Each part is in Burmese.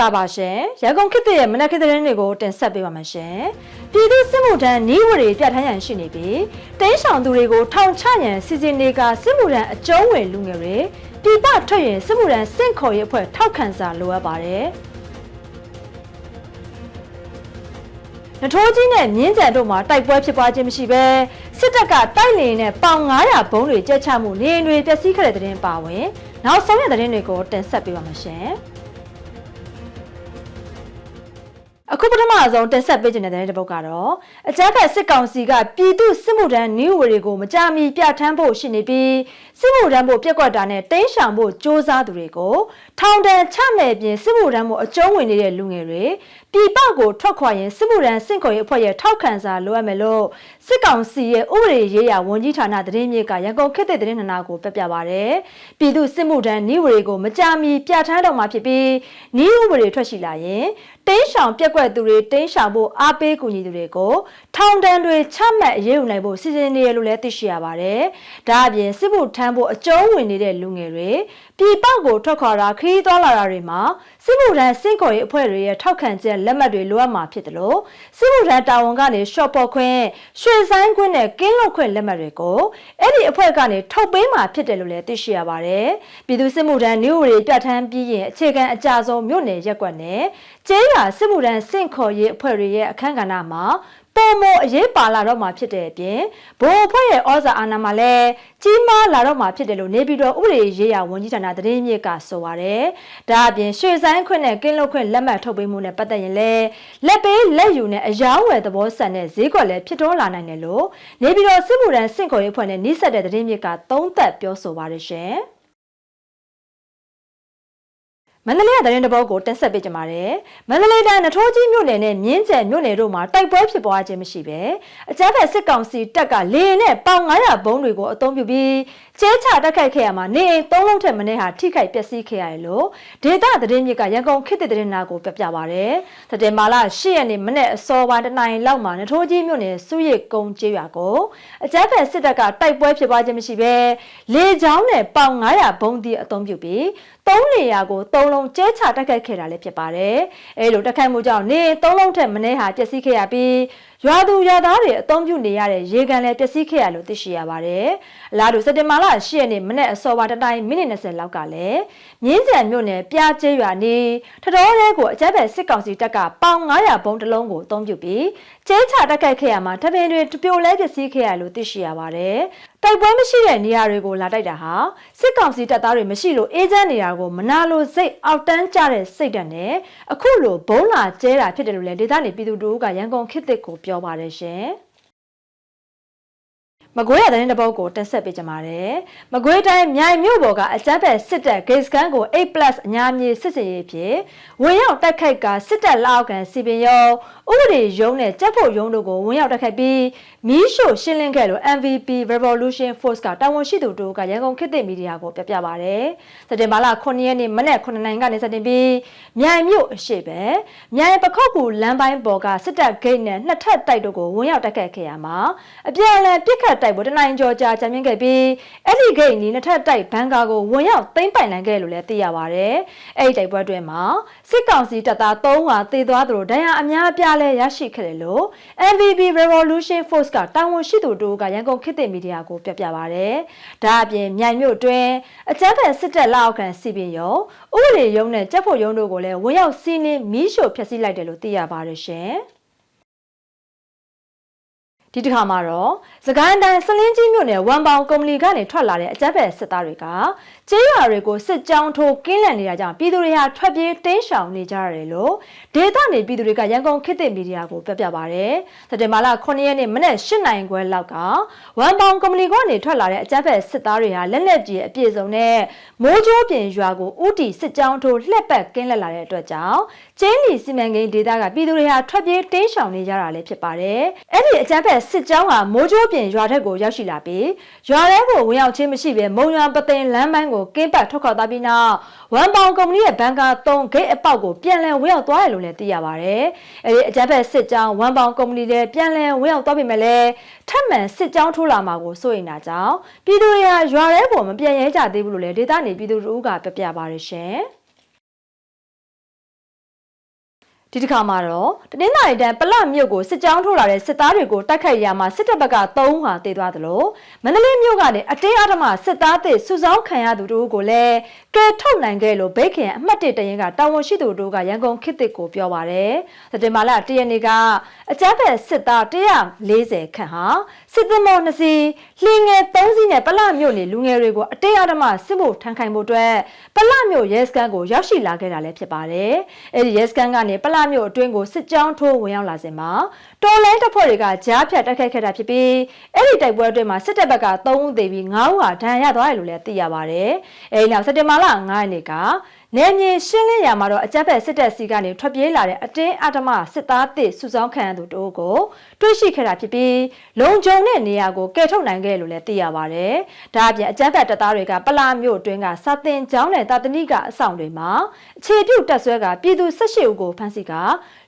္ဂလာပါရှင်ရန်ကုန်ခေတ်သစ်ရဲ့မနက်ခေတ်သတင်းတွေကိုတင်ဆက်ပေးပါမယ်ရှင်ပြည်သူစစ်မှုထမ်းနှီးဝရီပြဋ္ဌာန်းရန်ရှိနေပြီးတင်းဆောင်သူတွေကိုထောင်ချရန်စီစဉ်တွေကစစ်မှုထမ်းအကျုံးဝင်လူငယ်တွေပြည်ပထွက်ရင်စစ်မှုထမ်းစင့်ခေါ်ရေးအဖွဲ့ထောက်ခံစာလိုအပ်ပါတယ်နထိုးကြီးနဲ့မြင်းကြံတို့မှာတိုက်ပွဲဖြစ်ပွားခြင်းမရှိဘဲစစ်တပ်ကတိုက်လေနဲ့ပေါင်900ဘုံးတွေကျက်ချမှုနေအိမ်တွေပျက်စီးခဲ့တဲ့တဲ့တင်ပါဝင်နောက်ဆုံးရတဲ့တဲ့တွေကိုတင်ဆက်ပေးပါမယ်ရှင် အခုပထမဆုံးတင်ဆက်ပေးခြင်းတဲ့တဲ့ပုတ်ကတော့အကြမ်းဖက်စစ်ကောင်စီကပြည်သူစစ်မှုထမ်းနည်းဝရီကိုမကြာမီပြဋ္ဌာန်းဖို့ရှိနေပြီးစစ်မှုထမ်းဖို့ပြက်ကွက်တာနဲ့တင်းရှောင်ဖို့စ조사သူတွေကိုထောင်ဒဏ်ချမယ်ပြင်စစ်မှုထမ်းဖို့အကျုံးဝင်နေတဲ့လူငယ်တွေပြည်ပကိုထွက်ခွာရင်စစ်မှုထမ်းစင့်ခေါ်ရေးအဖွဲ့ရဲ့ထောက်ခံစာလိုအပ်မယ်လို့စစ်ကောင်စီရဲ့ဥပဒေရေးရာဝန်ကြီးဌာနသတင်းမြေကရန်ကုန်ခေတ်သစ်သတင်းဌာနကိုပြပြပါရယ်ပြည်သူစစ်မှုထမ်းနည်းဝရီကိုမကြာမီပြဋ္ဌာန်းတော့မှာဖြစ်ပြီးနည်းဥပဒေထွက်ရှိလာရင်တင်းရှောင်ပြက်ကွက်သူတွေတင်းရှောင်ဖို့အားပေးကူညီသူတွေကိုထောင်ဒဏ်တွေချမှတ်အရေးယူနိုင်ဖို့စီစဉ်နေရလို့လည်းသိရှိရပါတယ်။ဒါအပြင်စစ်မှုထမ်းဖို့အကျုံးဝင်နေတဲ့လူငယ်တွေပြည်ပကိုထွက်ခွာတာခရီးသွားလာတာတွေမှာစစ်မှုထမ်းစင့်ခေါ်ရေးအဖွဲ့တွေရဲ့ထောက်ခံချက်လက်မှတ်တွေလိုအပ်မှာဖြစ်တယ်လို့စစ်မှုထမ်းတာဝန်ကနေ short ပေါ်ခွင့်ရွှေဆိုင်ခွင့်နဲ့ကင်းလွတ်ခွင့်လက်မှတ်တွေကိုအဲ့ဒီအဖွဲ့ကနေထုတ်ပေးမှာဖြစ်တယ်လို့လည်းသိရှိရပါတယ်။ပြည်သူစစ်မှုထမ်း new တွေပြဋ္ဌာန်းပြီးရင်အခြေခံအကြဆုံးမြို့နယ်ရက်ကွက်နဲ့ကျေးရွာစစ်မှုထမ်းစင့်ခေါ်ရေးအဖွဲ့တွေရဲ့အခမ်းကဏ္ဍမှာ ပုံမအရေးပါလာတော့မှာဖြစ်တဲ့အပြင်ဘိုးအဖွဲ့ရဲ့ဩဇာအာဏာမှာလည်းကြီးမားလာတော့မှာဖြစ်တယ်လို့နေပြည်တော်ဥပဒေရေးရာဝန်ကြီးဌာနသတင်းမြစ်ကဆိုပါတယ်။ဒါအပြင်ရွှေဆိုင်ခွင့်နဲ့ကင်းလွတ်ခွင့်လက်မှတ်ထုတ်ပေးမှုနဲ့ပတ်သက်ရင်လည်းလက်ပေးလက်ယူနဲ့အယောင်းဝယ်သဘောဆန်တဲ့ဈေးကွက်လည်းဖြစ်တော်လာနိုင်တယ်လို့နေပြည်တော်စစ်မှုထမ်းစင့်ခေါ်ရေးအဖွဲ့နဲ့နှိစက်တဲ့သတင်းမြစ်ကသုံးသပ်ပြောဆိုပါတယ်ရှင်။ မန္တလေးကသတင်းတပုတ်ကိုတင်ဆက်ပေးကြပါမယ်။မန္တလေးတိုင်းနထိုးကြီးမြို့နယ်နဲ့မြင်းကျယ်မြို့နယ်တို့မှာတိုက်ပွဲဖြစ်ပွားခြင်းမရှိပဲအကြမ်းဖက်စစ်ကောင်စီတပ်ကလေရင်နဲ့ပေါင်900ဘုံးတွေကိုအုံပြုပြီးကျဲချတက်ခိုက်ခဲ့ရမှာနေအိမ်၃လုံးထက်မနည်းဟာထိခိုက်ပျက်စီးခဲ့ရတယ်လို့ဒေတာသတင်းမြစ်ကရန်ကုန်ခေတ်သစ်သတင်းနာကိုပြပြပါရယ်။တတင်မာလာ၈ရက်နေ့မနေ့အစောပိုင်းတနင်္လာလောက်မှာနထိုးကြီးမြို့နယ်စုရိတ်ကုန်းကျေးရွာကိုအကြမ်းဖက်စစ်တပ်ကတိုက်ပွဲဖြစ်ပွားခြင်းမရှိပဲလေကြောင်းနဲ့ပေါင်900ဘုံးသည့်အုံပြုပြီး သုံးနေရာကိုသုံးလုံးကျဲချတက်ခတ်ခဲ့တာလည်းဖြစ်ပါတယ်။အဲလိုတက်ခတ်မှုကြောင့်နေသုံးလုံးထက်မနည်းဟာပျက်စီးခဲ့ရပြီးရွာသူရွာသားတွေအုံပြုနေရတဲ့ရေကန်လည်းပျက်စီးခဲ့ရလို့သိရှိရပါတယ်။အလားတူစက်တင်ဘာလ10ရက်နေ့မနေ့အစောပိုင်းတတိုင်းမိနစ်20လောက်ကလည်းမြင်းကြံမြို့နယ်ပြားကျေးရွာနေထတော်ရဲကိုအကြမ်းဖက်စစ်ကောင်စီတပ်ကပေါင်900ဘုံတစ်လုံးကိုအုံပြုပြီးကျဲချတက်ခတ်ခဲ့ရမှာတပင်တွေတပြိုလဲပျက်စီးခဲ့ရလို့သိရှိရပါတယ်။တိုက်ပွဲမရှိတဲ့နေရာတွေကိုလာတိုက်တာဟာစစ်ကောင်စီတပ်သားတွေမရှိလို့အေးချမ်းနေတာကိုမနာလိုစိတ်အောက်တန်းကျတဲ့စိတ်ဓာတ်နဲ့အခုလိုဘုံလာကျဲတာဖြစ်တယ်လို့လည်းဒေသနေပြည်သူတို့ကရန်ကုန်ခေတ်သစ်ကိုပြောပါတယ်ရှင်။ မကွေးရတဲ့တဲ့ပုတ်ကိုတက်ဆက်ပေးကြပါတယ်။မကွေးတိုင်းမြိုင်မြို့ပေါ်ကအကြမ်းဖက်စစ်တပ်ဂိတ်စကန်ကို 8+ အညာမြေစစ်စင်ရေးဖြစ်ဝင်ရောက်တိုက်ခိုက်ကစစ်တပ်လက်အောက်ခံစီပင်ရောဥပဒေရုံးနဲ့ကြက်ဖို့ရုံးတို့ကိုဝင်ရောက်တိုက်ခိုက်ပြီးမီးရှို့ရှင်းလင်းခဲ့လို့ MVP Revolution Force ကတာဝန်ရှိသူတို့ကရန်ကုန်ခေတ်သစ်မီဒီယာကိုပြပြပါဗျ။စက်တင်ဘာလ9ရက်နေ့မနက်9နိုင်ကနေစတင်ပြီးမြိုင်မြို့အရှိပဲမြိုင်ပခောက်ကူလမ်းပိုင်းပေါ်ကစစ်တပ်ဂိတ်နဲ့နှစ်ထပ်တိုက်တို့ကိုဝင်ရောက်တိုက်ခိုက်ခဲ့ရမှာအပြန်အလှန်ပစ်ခတ်တိုက်ပွဲတနိုင်ကျော်ကြာကြာမြင့်ခဲ့ပြီးအဲ့ဒီဂိတ်နီးနှစ်ထပ်တိုက်ဘန်ကာကိုဝင်ရောက်သိမ်းပိုင်နိုင်ခဲ့လို့လည်းသိရပါဗျ။အဲ့ဒီတိုက်ပွဲအတွင်းမှာစစ်ကောင်စီတပ်သား3ဟာသေသွားသလိုဒဏ်ရာအများအပြားလည်းရရှိခဲ့တယ်လို့ MVP Revolution Force ကတာဝန်ရှိသူတို့ကရန်ကုန်ခေတ်သစ်မီဒီယာကိုပြပြပါဗျ။ဒါအပြင်မြိုင်မြို့အတွင်းအကြမ်းဖက်စစ်တပ်လက်အောက်ခံစီပင်ရောဥပဒေရုံးနဲ့ကြက်ဖို့ရုံးတို့ကိုလည်းဝင်ရောက်စီးနင်းမီးရှို့ဖျက်ဆီးလိုက်တယ်လို့သိရပါတယ်ရှင်။ ဒီတစ်ခါမှာတော့စကိုင်းတိုင်းစလင်းကြီးမြို့နယ်ဝမ်ပေါင်ကုမ္ပဏီကနေထွက်လာတဲ့အကြမ်းဖက်စစ်သားတွေကကျေးရွာတွေကိုစစ်ကြောင်းထိုးကင်းလန့်နေတာကြောင့်ပြည်သူတွေဟာထွက်ပြေးတင်းရှောင်နေကြရတယ်လို့ဒေသနေပြည်သူတွေကရန်ကုန်ခေတ်သစ်မီဒီယာကိုပြပြပါဗျ။စက်တင်ဘာလ9ရက်နေ့မနက်8နိုင်ခွဲလောက်ကဝမ်ပေါင်ကုမ္ပဏီကနေထွက်လာတဲ့အကြမ်းဖက်စစ်သားတွေဟာလက်လက်ကြီးအပြည့်စုံနဲ့မိုးကြိုးပြင်ရွာကိုဥတီစစ်ကြောင်းထိုးလှက်ပတ်ကင်းလက်လာတဲ့အတွက်ကြောင့်ကျင်းလီစီမံကိန်းဒေသကပြည်သူတွေဟာထွက်ပြေးတင်းရှောင်နေကြတာလည်းဖြစ်ပါတယ်။အဲ့ဒီအကြမ်းဖက်စစ်ကြောင်းဟာမိုးကြိုးပြင်ရွာထက်ကိုရောက်ရှိလာပြီးရွာထဲကိုဝင်ရောက်ခြင်းမရှိဘဲမုံရွာပသိမ်လမ်းပိုင်းကိုကင်းပတ်ထွက်ခွာသွားပြီးနောက်ဝမ်ပေါင်ကုမ္ပဏီရဲ့ဘန်ကာ3ဂိတ်အပေါက်ကိုပြန်လည်ဝင်ရောက်သွားတယ်လို့လည်းသိရပါတယ်။အဲဒီအကြမ်းဖက်စစ်ကြောင်းဝမ်ပေါင်ကုမ္ပဏီရဲ့ပြန်လည်ဝင်ရောက်သွားပြီမဲ့လည်းထပ်မံစစ်ကြောင်းထိုးလာမှာကိုစိုးရိမ်တာကြောင့်ပြည်သူတွေကရွာထဲကိုမပြန်ရဲကြသေးဘူးလို့လည်းဒေသနေပြည်သူတို့ကပြပြပါတယ်ရှင်။ ဒီတစ်ခါမှာတော့တနင်္လာရီတန်းပလမြို့ကိုစစ်ကြောင်းထိုးလာတဲ့စစ်သားတွေကိုတိုက်ခိုက်ရမှာစစ်တပ်ဘက်က3ဦးဟာတေသွားသလိုမန္တလေးမြို့ကနေအတင်းအဓမ္မစစ်သားသစ်စုဆောင်းခံရသူတို့ကိုလည်းကဲထုတ်နိုင်ခဲ့လို့ဘိတ်ခင်အမှတ်1တရင်ကတာဝန်ရှိသူတို့ကရန်ကုန်ခေတ်သစ်ကိုပြောပါတယ်။စက်တင်ဘာလ1ရက်နေ့ကအကြမ်းဖက်စစ်သား140ခန့်ဟာစစ်သမော2စီးလှင်ငယ်3စီးနဲ့ပလမြို့နေလူငယ်တွေကိုအတင်းအဓမ္မစစ်မှုထမ်းခိုင်မှုအတွက်ပလမြို့ရဲစခန်းကိုရောက်ရှိလာခဲ့တာလည်းဖြစ်ပါတယ်။အဲဒီရဲစခန်းကနေပလမြို့အတွင်းကိုစစ်ကြောင်းထိုးဝင်ရောက်လာစဉ်မှာတော်လိုင်းတပ်ဖွဲ့တွေကကြားဖြတ်တိုက်ခိုက်ခဲ့တာဖြစ်ပြီးအဲ့ဒီတိုက်ပွဲအတွင်းမှာစစ်တပ်ဘက်က3ဦးသေပြီး9ဦးဟာဒဏ်ရာရသွားတယ်လို့လည်းသိရပါတယ်။အဲဒီနောက်စက်တင်ဘာလ9ရက်နေ့က နေမြေရှင်းလင်းရမှာတော့အကြက်ဖက်စစ်တပ်စီကနေထွက်ပြေးလာတဲ့အတင်းအဓမ္မစစ်သားသစ်စုဆောင်းခံရသူတို့ကိုတွေ့ရှိခဲ့တာဖြစ်ပြီးလုံခြုံတဲ့နေရာကိုကယ်ထုတ်နိုင်ခဲ့လို့လည်းသိရပါတယ်။ဒါအပြင်အကြက်ဖက်တပ်သားတွေကပလာမျိုးအတွင်းကစာတင်ကျောင်းနဲ့တာတနိကအဆောင်တွေမှာအခြေပြုတ်တက်ဆွဲကပြည်သူ၁၈ဦးကိုဖမ်းဆီးက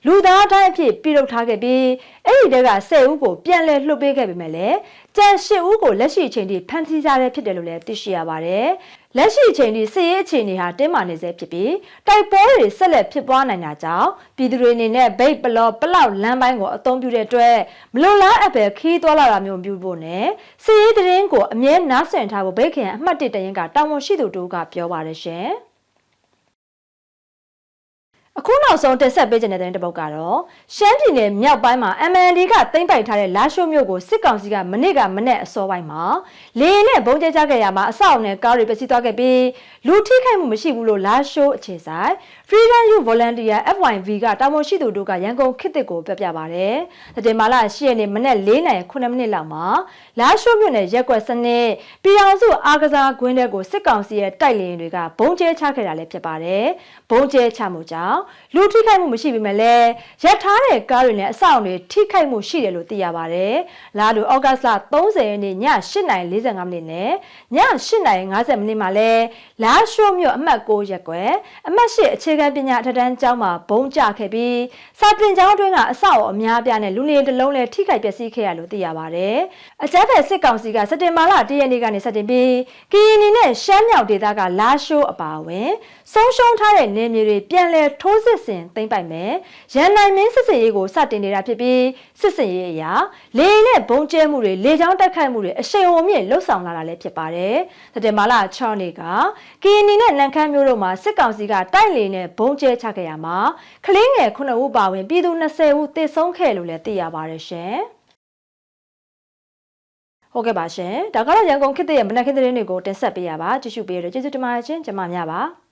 လူသားတိုင်းအဖြစ်ပြုလုပ်ထားခဲ့ပြီးအဲ့ဒီတဲက10ဦးကိုပြန်လည်လွှတ်ပေးခဲ့ပေမဲ့လည်းကျန်10ဦးကိုလက်ရှိအချိန်ထိဖမ်းဆီးကြရဖြစ်တယ်လို့လည်းသိရှိရပါတယ်။ လက်ရှိအချိန်ထိစစ်ရေးအခြေအနေဟာတင်းမာနေဆဲဖြစ်ပြီးတိုက်ပွဲတွေဆက်လက်ဖြစ်ပွားနိုင်တာကြောင့်ပြည်သူတွေအနေနဲ့ဗိတ်ပလော့ပလောက်လမ်းပိုင်းကိုအသုံးပြုတဲ့အတွက်မလွန်လားအပ်ပဲခီးသွားလာတာမျိုးပြုဖို့နဲ့စစ်ရေးသတင်းကိုအမြဲနားဆင်ထားဖို့ဗိတ်ခင်အမှတ်၁တရင်ကတာဝန်ရှိသူတို့ကပြောပါတယ်ရှင်။ အခုနောက်ဆုံးတက်ဆက်ပေးခြင်းတဲ့တဲ့တစ်ပုတ်ကတော့ရှမ်းပြည်နယ်မြောက်ပိုင်းမှာ MND ကတင်ပိုက်ထားတဲ့လာရှိုးမြို့ကိုစစ်ကောင်စီကမနစ်ကမနဲ့အစောပိုင်းမှာလေရင်နဲ့ဘုံကျဲချခဲ့ရမှာအဆောက်နဲ့ကားတွေပစီသွားခဲ့ပြီးလူထိခိုက်မှုမရှိဘူးလို့လာရှိုးအခြေဆိုင် Freedom Youth Volunteer FYV ကတာဝန်ရှိသူတို့ကရန်ကုန်ခေတ်သစ်ကိုပြပြပါတယ်။တတင်မာလာ10ရက်နေ့မနက်4နာရီ9မိနစ်လောက်မှာလာရှိုးမြို့နယ်ရက်ကွက်စနစ်ပြည်အောင်စုအားကစားကွင်းတဲကိုစစ်ကောင်စီရဲ့တိုက်လေရင်တွေကဘုံကျဲချခဲ့တာလည်းဖြစ်ပါတယ်။ဘုံကျဲချမှုကြောင့်လူထိခိုက်မှုမရှိပေမဲ့လည်းရပ်ထားတဲ့ကားတွေနဲ့အဆောက်အဦတွေထိခိုက်မှုရှိတယ်လို့သိရပါတယ်။လာလူဩဂတ်စ်လ30ရက်နေ့ည8:45မိနစ်နဲ့ည8:50မိနစ်မှာလဲလာရှိုးမြို့အမှတ်6ရက်ကွယ်အမှတ်8အခြေခံပညာအထက်တန်းကျောင်းမှာဘုံကျခဲ့ပြီးစာတင်ကျောင်းအတွင်းကအဆောက်အအုံအများအပြားနဲ့လူနေတစ်လုံးလဲထိခိုက်ပျက်စီးခဲ့ရလို့သိရပါတယ်။အကြမ်းဖက်စစ်ကောင်စီကစက်တင်ဘာလ1ရက်နေ့ကနေစတင်ပြီးကရင်နီနဲ့ရှမ်းမြောက်ဒေသကလာရှိုးအပါအဝင် ဆုံးရှုံးထားတဲ့နေမြေတွေပြန်လည်ထိုးစစ်ဆင်သိမ်းပိုက်မယ်။ရန်နိုင်မင်းစစ်စင်ရေးကိုစတင်နေတာဖြစ်ပြီးစစ်စင်ရေးအရာလေနဲ့ဘုံကျဲမှုတွေလေကြောင်းတိုက်ခိုက်မှုတွေအရှိန်အဝမြင့်လှုပ်ဆောင်လာတာလည်းဖြစ်ပါတယ်။စက်တင်ဘာလ6နေ့ကကရင်နီနဲ့နန်ခမ်းမြို့တို့မှာစစ်ကောင်စီကတိုက်လေနဲ့ဘုံကျဲချခဲ့ရမှာကလေးငယ်9ဦးပါဝင်ပြည်သူ20ဦးသေဆုံးခဲ့လို့လည်းသိရပါတယ်ရှင်။ဟုတ်ကဲ့ပါရှင်ဒါကတော့ရန်ကုန်ခေတ်ရဲ့မနက်ခင်းသတင်းတွေကိုတင်ဆက်ပေးရပါကြည့်ရှုပေးရတဲ့ကျေးဇူးတင်ပါတယ်ရှင်ကျွန်မများပါ